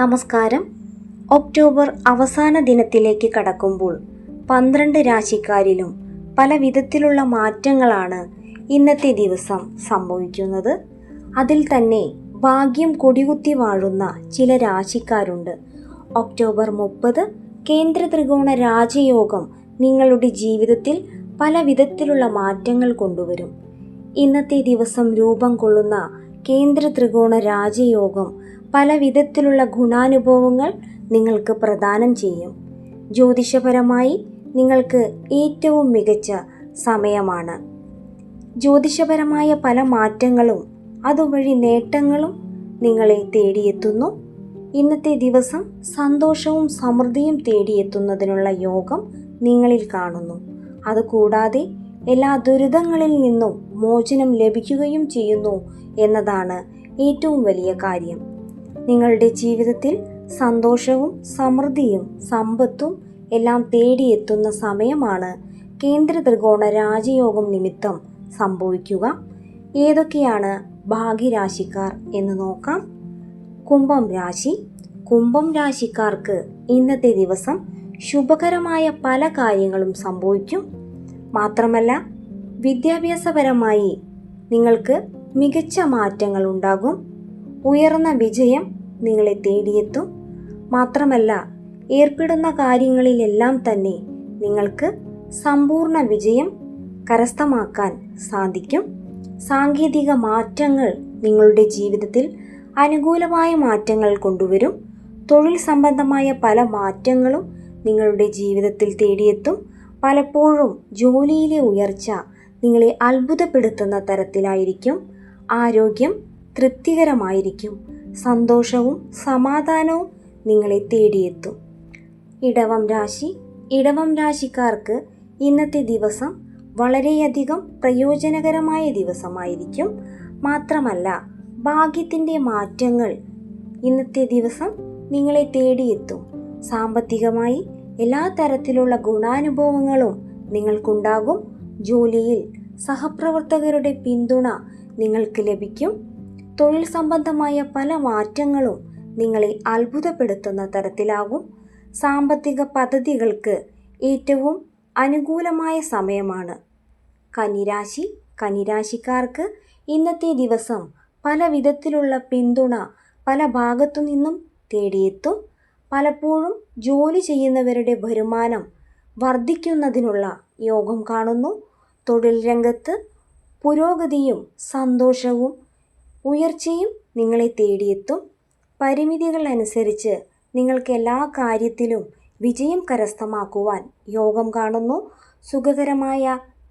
നമസ്കാരം. ഒക്ടോബർ അവസാന ദിനത്തിലേക്ക് കടക്കുമ്പോൾ പന്ത്രണ്ട് രാശിക്കാരിലും പല വിധത്തിലുള്ള മാറ്റങ്ങളാണ് ഇന്നത്തെ ദിവസം സംഭവിക്കുന്നത്. അതിൽ തന്നെ ഭാഗ്യം കൊടികുത്തി വാഴുന്ന ചില രാശിക്കാരുണ്ട്. ഒക്ടോബർ മുപ്പത് കേന്ദ്ര ത്രികോണ രാജയോഗം നിങ്ങളുടെ ജീവിതത്തിൽ പല വിധത്തിലുള്ള മാറ്റങ്ങൾ കൊണ്ടുവരും. ഇന്നത്തെ ദിവസം രൂപം കൊള്ളുന്ന കേന്ദ്ര ത്രികോണ രാജയോഗം പല വിധത്തിലുള്ള ഗുണാനുഭവങ്ങൾ നിങ്ങൾക്ക് പ്രദാനം ചെയ്യും. ജ്യോതിഷപരമായി നിങ്ങൾക്ക് ഏറ്റവും മികച്ച സമയമാണ്. ജ്യോതിഷപരമായ പല മാറ്റങ്ങളും അതുവഴി നേട്ടങ്ങളും നിങ്ങളെ തേടിയെത്തുന്നു. ഇന്നത്തെ ദിവസം സന്തോഷവും സമൃദ്ധിയും തേടിയെത്തുന്നതിനുള്ള യോഗം നിങ്ങളിൽ കാണുന്നു. അതുകൂടാതെ എല്ലാ ദുരിതങ്ങളിൽ നിന്നും മോചനം ലഭിക്കുകയും ചെയ്യുന്നു എന്നതാണ് ഏറ്റവും വലിയ കാര്യം. നിങ്ങളുടെ ജീവിതത്തിൽ സന്തോഷവും സമൃദ്ധിയും സമ്പത്തും എല്ലാം തേടിയെത്തുന്ന സമയമാണ് കേന്ദ്ര ത്രികോണ രാജയോഗം നിമിത്തം സംഭവിക്കുക. ഏതൊക്കെയാണ് ഭാഗ്യരാശിക്കാർ എന്ന് നോക്കാം. കുംഭം രാശി. കുംഭം രാശിക്കാർക്ക് ഇന്നത്തെ ദിവസം ശുഭകരമായ പല കാര്യങ്ങളും സംഭവിക്കും. മാത്രമല്ല വിദ്യാഭ്യാസപരമായി നിങ്ങൾക്ക് മികച്ച മാറ്റങ്ങൾ ഉണ്ടാകും. ഉയർന്ന വിജയം നിങ്ങളെ തേടിയെത്തും. മാത്രമല്ല ഏർപ്പെടുന്ന കാര്യങ്ങളിലെല്ലാം തന്നെ നിങ്ങൾക്ക് സമ്പൂർണ വിജയം കരസ്ഥമാക്കാൻ സാധിക്കും. സാങ്കേതിക മാറ്റങ്ങൾ നിങ്ങളുടെ ജീവിതത്തിൽ അനുകൂലമായ മാറ്റങ്ങൾ കൊണ്ടുവരും. തൊഴിൽ സംബന്ധമായ പല മാറ്റങ്ങളും നിങ്ങളുടെ ജീവിതത്തിൽ തേടിയെത്തും. പലപ്പോഴും ജോലിയിലെ ഉയർച്ച നിങ്ങളെ അത്ഭുതപ്പെടുത്തുന്ന തരത്തിലായിരിക്കും. ആരോഗ്യം തൃപ്തികരമായിരിക്കും. സന്തോഷവും സമാധാനവും നിങ്ങളെ തേടിയെത്തും. ഇടവം രാശി. ഇടവം രാശിക്കാർക്ക് ഇന്നത്തെ ദിവസം വളരെയധികം പ്രയോജനകരമായ ദിവസമായിരിക്കും. മാത്രമല്ല ഭാഗ്യത്തിന്റെ മാറ്റങ്ങൾ ഇന്നത്തെ ദിവസം നിങ്ങളെ തേടിയെത്തും. സാമ്പത്തികമായി എല്ലാ തരത്തിലുള്ള ഗുണാനുഭവങ്ങളും നിങ്ങൾക്കുണ്ടാകും. ജോലിയിൽ സഹപ്രവർത്തകരുടെ പിന്തുണ നിങ്ങൾക്ക് ലഭിക്കും. തൊഴിൽ സംബന്ധമായ പല മാറ്റങ്ങളും നിങ്ങളെ അത്ഭുതപ്പെടുത്തുന്ന തരത്തിലാകും. സാമ്പത്തിക പദ്ധതികൾക്ക് ഏറ്റവും അനുകൂലമായ സമയമാണ്. കന്നിരാശി കന്നിരാശിക്കാർക്ക് ഇന്നത്തെ ദിവസം പല വിധത്തിലുള്ള പിന്തുണ പല ഭാഗത്തു നിന്നും തേടിയെത്തും. പലപ്പോഴും ജോലി ചെയ്യുന്നവരുടെ വരുമാനം വർദ്ധിക്കുന്നതിനുള്ള യോഗം കാണുന്നു. തൊഴിൽ രംഗത്ത് പുരോഗതിയും സന്തോഷവും ഉയർച്ചയും നിങ്ങളെ തേടിയെത്തും. പരിമിതികൾ അനുസരിച്ച് നിങ്ങൾക്ക് എല്ലാ കാര്യത്തിലും വിജയം കരസ്ഥമാക്കുവാൻ യോഗം കാണുന്നു. സുഖകരമായ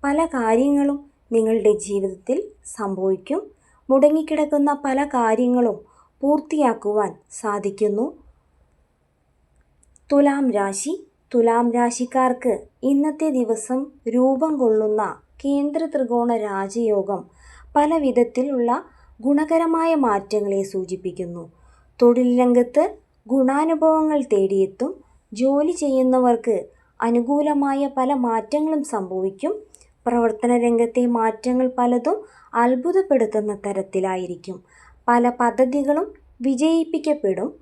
പല കാര്യങ്ങളും നിങ്ങളുടെ ജീവിതത്തിൽ സംഭവിക്കും. മുടങ്ങിക്കിടക്കുന്ന പല കാര്യങ്ങളും പൂർത്തിയാക്കുവാൻ സാധിക്കുന്നു. തുലാം രാശി. തുലാം രാശിക്കാർക്ക് ഇന്നത്തെ ദിവസം രൂപം കൊള്ളുന്ന കേന്ദ്ര ത്രികോണ രാജയോഗം പല വിധത്തിലുള്ള ഗുണകരമായ മാറ്റങ്ങളെ സൂചിപ്പിക്കുന്നു. തൊഴിൽ രംഗത്ത് ഗുണാനുഭവങ്ങൾ തേടിയെത്തും. ജോലി ചെയ്യുന്നവർക്ക് അനുകൂലമായ പല മാറ്റങ്ങളും സംഭവിക്കും. പ്രവർത്തന രംഗത്തെ മാറ്റങ്ങൾ പലതും അത്ഭുതപ്പെടുത്തുന്ന തരത്തിലായിരിക്കും. പല പദ്ധതികളും വിജയിപ്പിക്കപ്പെടും.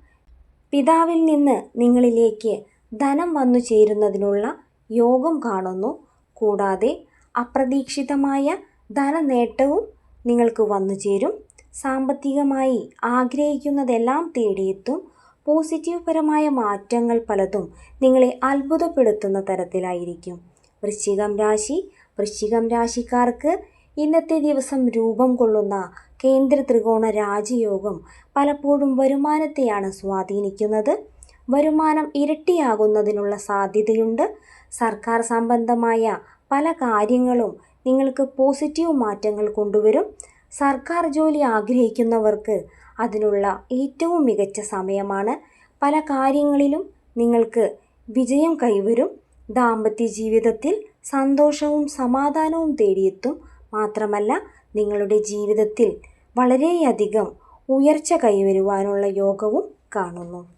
പിതാവിൽ നിന്ന് നിങ്ങളിലേക്ക് ധനം വന്നു ചേരുന്നതിനുള്ള യോഗം കാണുന്നു. കൂടാതെ അപ്രതീക്ഷിതമായ ധനനേട്ടവും നിങ്ങൾക്ക് വന്നു ചേരും. സാമ്പത്തികമായി ആഗ്രഹിക്കുന്നതെല്ലാം തേടിയെത്തും. പോസിറ്റീവ് പരമായ മാറ്റങ്ങൾ പലതും നിങ്ങളെ അത്ഭുതപ്പെടുത്തുന്ന തരത്തിലായിരിക്കും. വൃശ്ചികം രാശി വൃശ്ചികം രാശിക്കാർക്ക് ഇന്നത്തെ ദിവസം രൂപം കൊള്ളുന്ന കേന്ദ്ര ത്രികോണ രാജയോഗം പലപ്പോഴും വരുമാനത്തെയാണ് സ്വാധീനിക്കുന്നത്. വരുമാനം ഇരട്ടിയാകുന്നതിനുള്ള സാധ്യതയുണ്ട്. സർക്കാർ സംബന്ധമായ പല കാര്യങ്ങളും നിങ്ങൾക്ക് പോസിറ്റീവ് മാറ്റങ്ങൾ കൊണ്ടുവരും. സർക്കാർ ജോലി ആഗ്രഹിക്കുന്നവർക്ക് അതിനുള്ള ഏറ്റവും മികച്ച സമയമാണ്. പല കാര്യങ്ങളിലും നിങ്ങൾക്ക് വിജയം കൈവരും. ദാമ്പത്യ ജീവിതത്തിൽ സന്തോഷവും സമാധാനവും തേടിയെത്തും. മാത്രമല്ല നിങ്ങളുടെ ജീവിതത്തിൽ വളരെയധികം ഉയർച്ച കൈവരുവാനുള്ള യോഗവും കാണുന്നു.